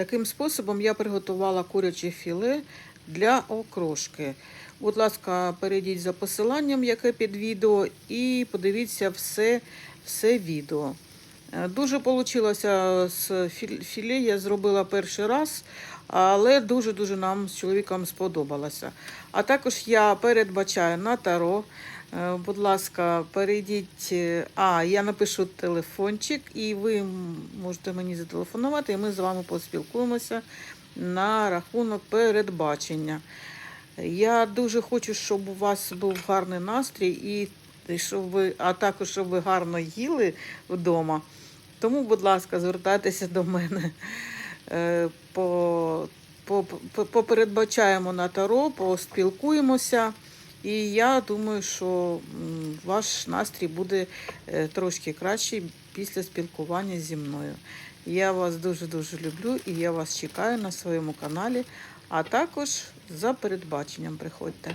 Таким способом я приготувала куряче філе для окрошки. Будь ласка, перейдіть за посиланням, яке під відео, і подивіться все, все відео. Е, Дуже вийшло з фі- філе, я зробила перший раз, але дуже-дуже нам з чоловіком сподобалося. А також я передбачаю на таро. Е, Будь ласка, перейдіть. е, А, я напишу телефончик, і ви можете мені зателефонувати, і ми з вами поспілкуємося на рахунок передбачення. Я дуже хочу, щоб у вас був гарний настрій, і щоб ви, а також щоб ви гарно їли вдома. Тому, будь ласка, звертайтеся до мене. Е, По, по, по, попередбачаємо на таро, поспілкуємося. І я думаю, що ваш настрій буде е, трошки кращий після спілкування зі мною. Я вас дуже-дуже люблю і я вас чекаю на своєму каналі, а також за передбаченням приходьте.